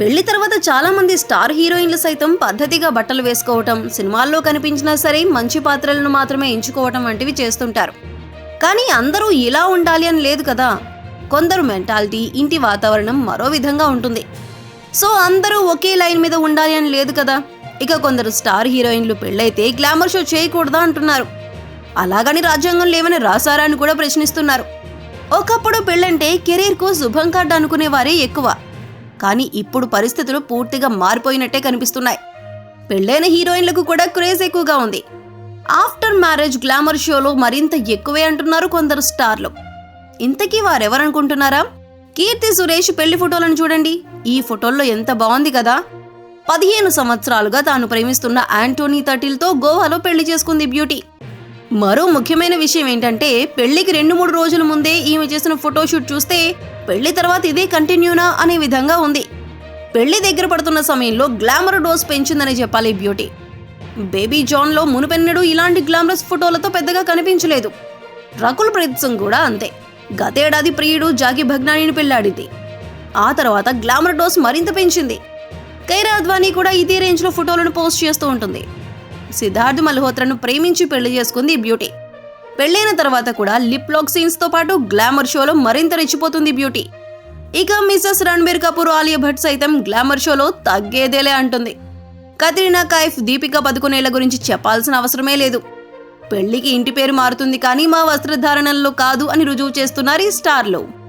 పెళ్ళి తర్వాత చాలా మంది స్టార్ హీరోయిన్లు సైతం పద్ధతిగా బట్టలు వేసుకోవటం సినిమాల్లో కనిపించినా సరే మంచి పాత్రలను మాత్రమే ఎంచుకోవటం వంటివి చేస్తుంటారు. కానీ అందరూ ఇలా ఉండాలి అని లేదు కదా? కొందరు మెంటాలిటీ ఇంటి వాతావరణం మరో విధంగా ఉంటుంది. సో అందరూ ఒకే లైన్ మీద ఉండాలి అని లేదు కదా? ఇక కొందరు స్టార్ హీరోయిన్లు పెళ్ళైతే గ్లామర్ షో చేయకూడదా అంటున్నారు. అలాగని రాజ్యాంగం లేవని రాసారా అని కూడా ప్రశ్నిస్తున్నారు. ఒకప్పుడు పెళ్ళంటే కెరీర్కు శుభం కార్డు అనుకునేవారే ఎక్కువ. కానీ ఇప్పుడు పరిస్థితులు పూర్తిగా మారిపోయినట్టే కనిపిస్తున్నాయి. పెళ్ళైన హీరోయిన్లకు కూడా క్రేజ్ ఎక్కువగా ఉంది. ఆఫ్టర్ మ్యారేజ్ గ్లామర్ షోలో మరింత ఎక్కువే అంటున్నారు కొందరు స్టార్లు. ఇంతకీ వారెవరనుకుంటున్నారా? కీర్తి సురేష్ పెళ్ళి ఫోటోలను చూడండి. ఈ ఫోటోల్లో ఎంత బాగుంది కదా. పదిహేను సంవత్సరాలుగా తాను ప్రేమిస్తున్న యాంటోనీ తటిల్తో గోవాలో పెళ్ళి చేసుకుంది బ్యూటీ. మరో ముఖ్యమైన విషయం ఏంటంటే పెళ్ళికి రెండు మూడు రోజుల ముందే ఈమె చేసిన ఫోటోషూట్ చూస్తే పెళ్ళి తర్వాత ఇదే కంటిన్యూనా అనే విధంగా ఉంది. పెళ్ళి దగ్గర పడుతున్న సమయంలో గ్లామర్ డోస్ పెంచిందని చెప్పాలి బ్యూటీ. బేబీ జాన్లో మునుపెన్నడూ ఇలాంటి గ్లామరస్ ఫోటోలతో పెద్దగా కనిపించలేదు. రకుల్ ప్రీత్ సింగ్ కూడా అంతే. గతేడాది ప్రియుడు జాకి భగ్నానిని పెళ్ళాడింది ఆ తర్వాత గ్లామర్ డోస్ మరింత పెంచింది. కైరా అద్వానీ కూడా ఇదే రేంజ్లో ఫోటోలను పోస్ట్ చేస్తూ ఉంటుంది. సిద్ధార్థ్ మల్హోత్రను ప్రేమించి పెళ్ళి చేసుకుంది ఈ బ్యూటీ. పెళ్ళైన తర్వాత కూడా లిప్ లాక్ సీన్స్తో పాటు గ్లామర్ షోలో మరింత రెచ్చిపోతుంది బ్యూటీ. ఇక మిసెస్ రణబీర్ కపూర్ ఆలియా భట్ సైతం గ్లామర్ షోలో తగ్గేదేలే అంటుంది. కత్రినా కైఫ్ దీపిక పదుకునేళ్ళ గురించి చెప్పాల్సిన అవసరమే లేదు. పెళ్ళికి ఇంటి పేరు మారుతుంది కానీ మా వస్త్రధారణల్లో కాదు అని రుజువు చేస్తున్నారు ఈ స్టార్లు.